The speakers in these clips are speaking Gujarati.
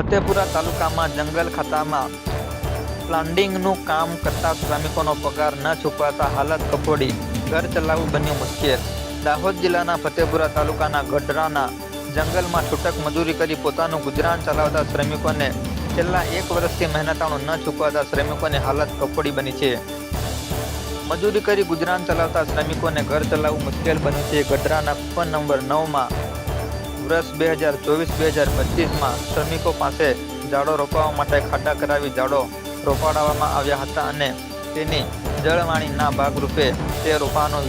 ફતેપુરા તાલુકામાં જંગલ ખાતામાં પ્લાન્ડિંગનું કામ કરતા શ્રમિકોનો પગાર ન ચૂકવાતા હાલત કફોડી. ઘર ચલાવવું બન્યું મુશ્કેલ. દાહોદ જિલ્લાના ફતેપુરા તાલુકાના ગઢરાના જંગલમાં છૂટક મજૂરી કરી પોતાનું ગુજરાન ચલાવતા શ્રમિકોને છેલ્લા એક વર્ષથી મહેનતાણું ન ચૂકવાતા શ્રમિકોની હાલત કફોડી બની છે. મજૂરી કરી ગુજરાન ચલાવતા શ્રમિકોને ઘર ચલાવવું મુશ્કેલ બન્યું છે. ગઢરાના કૂપન નંબર નવમાં વર્ષ બે હજાર ચોવીસ, બે હજાર પચીસમાં શ્રમિકો પાસે ઝાડો રોપવા માટે ખાડા કરાવી ઝાડો રોપાડવામાં આવ્યા હતા અને તેની જળવાણીના ભાગરૂપે તે રોપાનું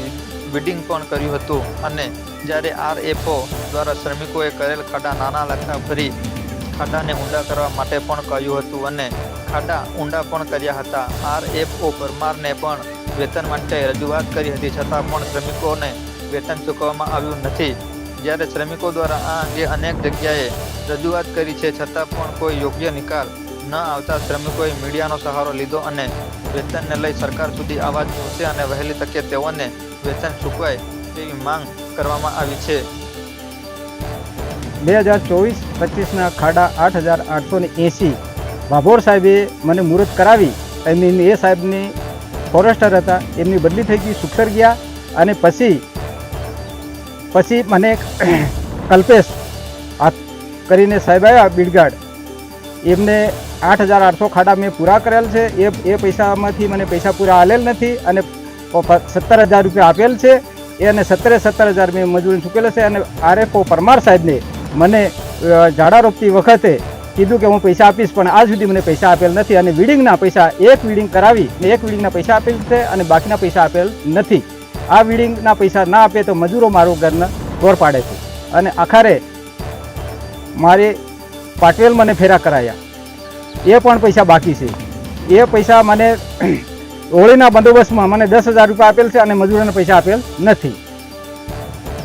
વિડિંગ પણ કર્યું હતું. અને જ્યારે આરએફઓ દ્વારા શ્રમિકોએ કરેલ ખાડા નાના લખા ભરી ખાડાને ઊંડા કરવા માટે પણ કહ્યું હતું અને ખાડા ઊંડા પણ કર્યા હતા. આરએફઓ પરમારને પણ વેતન માટે રજૂઆત કરી હતી, છતાં પણ શ્રમિકોને વેતન ચૂકવવામાં આવ્યું નથી. જ્યારે શ્રમિકો દ્વારા આ અંગે અનેક જગ્યાએ રજૂઆત કરી છે, છતાં પણ કોઈ યોગ્ય નિકાલ ન આવતા શ્રમિકોએ મીડિયાનો સહારો લીધો અને વેતનને લઈ સરકાર સુધી અવાજ પહોંચે અને વહેલી તકે તેઓને વેતન ચૂકવાય તેવી માંગ કરવામાં આવી છે. બે હજાર ચોવીસ પચીસના ખાડા આઠ હજાર આઠસો ને એંસી ભાભોર સાહેબે મને મુહૂર્ત કરાવી. એમની એ સાહેબની ફોરેસ્ટર હતા. એમની બદલી થઈ ગઈ, સુખસર ગયા અને પછી પછી મને કલ્પેશ કરીને સાહેબ આવ્યા બિડગાડ. એમને આઠ હજાર આઠસો ખાડા મેં પૂરા કરેલ છે. એ એ પૈસામાંથી મને પૈસા પૂરા આલેલ નથી અને સત્તર હજાર રૂપિયા આપેલ છે. એ અને સત્તરે સત્તર હજાર મેં મજૂરી ચૂકેલ છે અને આરએફઓ પરમાર સાહેબને મને ઝાડા રોપતી વખતે કીધું કે હું પૈસા આપીશ, પણ આજ સુધી મને પૈસા આપેલ નથી અને વિડિંગના પૈસા, એક વીડિંગ કરાવી એક વીડિંગના પૈસા આપેલ છે અને બાકીના પૈસા આપેલ નથી. આ બિલ્ડિંગના પૈસા ના આપે તો મજૂરો મારું ઘરને દોર પાડે છે. અને આખરે મારે પાટવેલ મને ફેરા કરાયા. એ પણ પૈસા બાકી છે. એ પૈસા મને હોળીના બંદોબસ્તમાં મને દસ હજાર રૂપિયા આપેલ છે અને મજૂરોને પૈસા આપેલ નથી.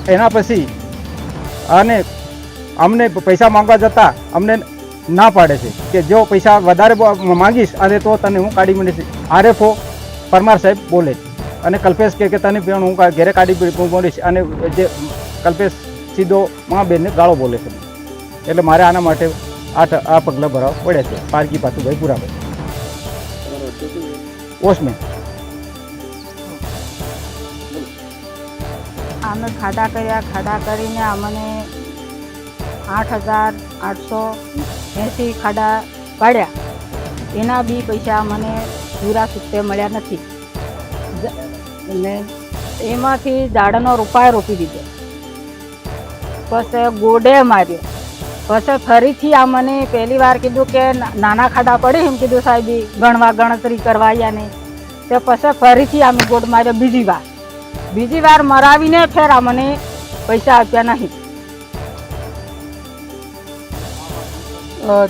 એના પછી અને અમને પૈસા માંગવા જતાં અમને ના પાડે છે કે જો પૈસા વધારે માંગીશ અને તો તને હું કાઢી મળીશ આરએફઓ પરમાર સાહેબ બોલે છે. અને કલ્પેશ કે તને પણ હું ઘેરે કાઢી બોલીશ. અને જે કલ્પેશ સીધો મા બેનને ગાળો બોલે છે. એટલે મારે આના માટે આ આ પગલાં ભરાવા પડે છે. પારકી પાછું ભાઈ પૂરા ભાઈ ઓસમે અમે ખાડા કર્યા ખાડા કરીને અમને આઠ હજાર આઠસો એંસી ખાડા પાડ્યા. એના બી પૈસા મને પૂરા સુત્તે મળ્યા નથી. ને એમાંથી ઝાડનો રૂપાય રોપી દીધો. પછી ગોડે માર્યો. પછી ફરીથી આ મને પહેલી વાર કીધું કે નાના ખાડા પડે એમ કીધું સાહેબ ગણવા ગણતરી કરવા આવ્યા ને. તે પછી ફરીથી અમે ગોડ માર્યો બીજી વાર. બીજી વાર મરાવીને ફેર આ મને પૈસા આપ્યા નહીં.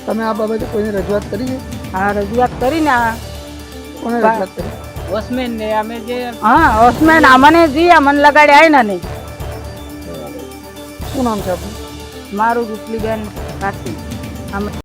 તમે આ બાબતે કોઈને રજૂઆત કરી છે? આ રજૂઆત કરીને આ કોને રજૂઆત કરી? વોચમેન ને અમે જે હા ઓસમેન અમને જી અમને લગાડ્યા આય ને શું નામ છે આપનું? મારું રૂપલીબેન કાર્તિક અમે